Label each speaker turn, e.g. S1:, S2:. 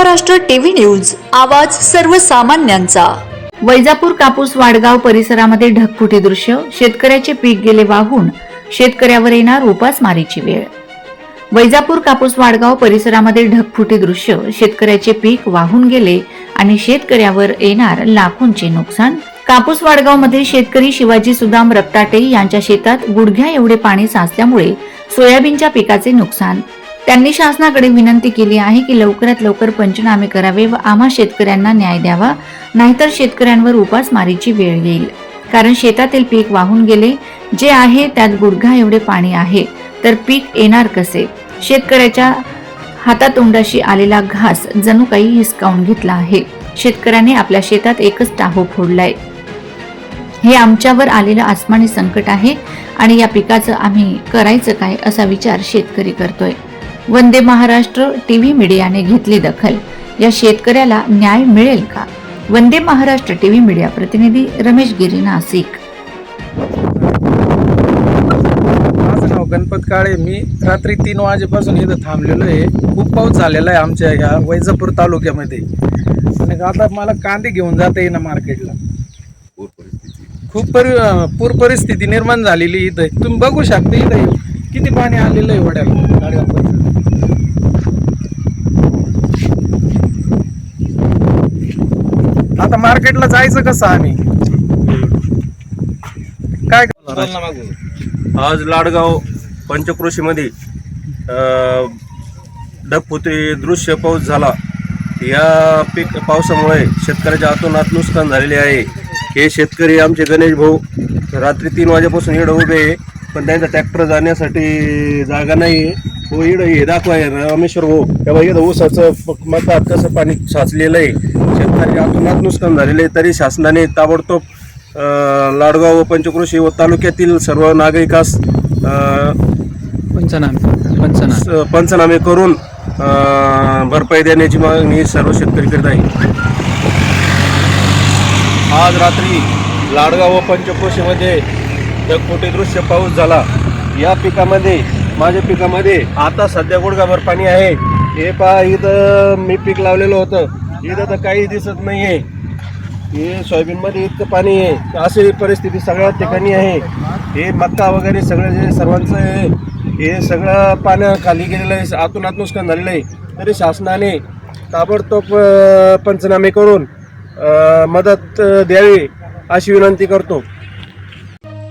S1: Maharashtra TV news आवाज सर्वसामान्यांचा.
S2: वैजापूर कापूस वाडगाव परिसरामध्ये ढगफुटी दृश्य शेतकऱ्याचे पीक गेले वाहून शेतकऱ्यावर येणार उपासमारीची वेळ. वैजापूर कापूस वाडगाव परिसरामध्ये ढगफुटी दृश्य शेतकऱ्याचे पीक वाहून गेले आणि शेतकऱ्यावर येणार लाखोंचे नुकसान. कापूस वाडगावमध्ये शेतकरी शिवाजी सुदाम रक्ताटे यांच्या शेतात गुडघ्या एवढे पाणी साचल्यामुळे सोयाबीनच्या पिकाचे नुकसान. त्यांनी शासनाकडे विनंती केली आहे की लवकरात लवकर पंचनामे करावे व आम्हा शेतकऱ्यांना न्याय द्यावा. नाहीतर शेतकऱ्यांवर उपासमारीची वेळ येईल. कारण शेतातील पीक वाहून गेले. जे आहे त्यात गुडघा एवढे पाणी आहे. तर पीक येणार कसे? शेतकऱ्याच्या हातातोंडाशी आलेला घास जणू काही हिसकावून घेतला आहे. शेतकऱ्याने आपल्या शेतात एकच टाहो फोडलाय. हे आमच्यावर आलेलं आसमानी संकट आहे आणि या पिकाचं आम्ही करायचं काय असा विचार शेतकरी करतोय. वंदे महाराष्ट्र टीव्ही मीडियाने घेतली दखल. या शेतकऱ्याला न्याय मिळेल का? वंदे महाराष्ट्र टीव्ही मीडिया प्रतिनिधी रमेश गिरी नाशिक.
S3: माझं नाव गणपत काळे. मी रात्री तीन वाजेपासून इथं थांबलेलो आहे. खूप पाऊस झालेला आहे आमच्या ह्या वैजापूर तालुक्यामध्ये. आणि आता मला कांदे घेऊन जाता येईना मार्केटला. खूप परि पूर परिस्थिती निर्माण झालेली इथं. तुम्ही बघू शकता इथं किती पाणी आलेलं आहे वड्याला? गाडगाव परिसरात. आता मार्केटला जायचं कसं आम्ही? काय
S4: आज लाडगाव पंचक्रोशीमध्ये अ, दृश्य पाऊस झाला. या पीक पावसामुळे शेतकऱ्याच्या आतोनात नुकसान झालेले आहे. हे शेतकरी आमचे गणेश भाऊ रात्री तीन वाजेपासून येड उभे आहे. पण त्यांचा ट्रॅक्टर जाण्यासाठी जागा नाही आहे हो इकडं हे दाखवाय रामेश्वर भाऊ तेव्हा इकडं ऊसाचं मतात कसं पाणी साचलेलं आहे. शेतकऱ्याच्या आतोनात नुकसान झालेलं आहे तरी शासनाने ताबडतोब लाडगाव व पंचक्रोशी व तालुक्यातील सर्व नागरिकास
S3: पंचनामे पंचनामे.
S4: पंचनामे करून भरपाई देण्याची मागणी सर्व शेतकरी करीत आहे आज रात्री लाडगाव व पंचक्रोशीमध्ये ढगफुटी दृश्य पाऊस झाला. या पिकामध्ये माझ्या पिकामध्ये आता सध्या गुडघाभर पाणी आहे. हे पहा इथं मी पीक लावलेलं होतं. इथं तर काही दिसत नाही आहे हे सोयाबीनमध्ये इतकं पाणी आहे. अशी परिस्थिती सगळ्या ठिकाणी आहे. हे मक्का वगैरे सगळं जे सर्वांचं आहे हे सगळं पाण्याखाली गेलेलं आहे. आतून आत नुकसान झालेलं आहे. तरी शासनाने ताबडतोब पंचनामे करून मदत द्यावी अशी विनंती करतो.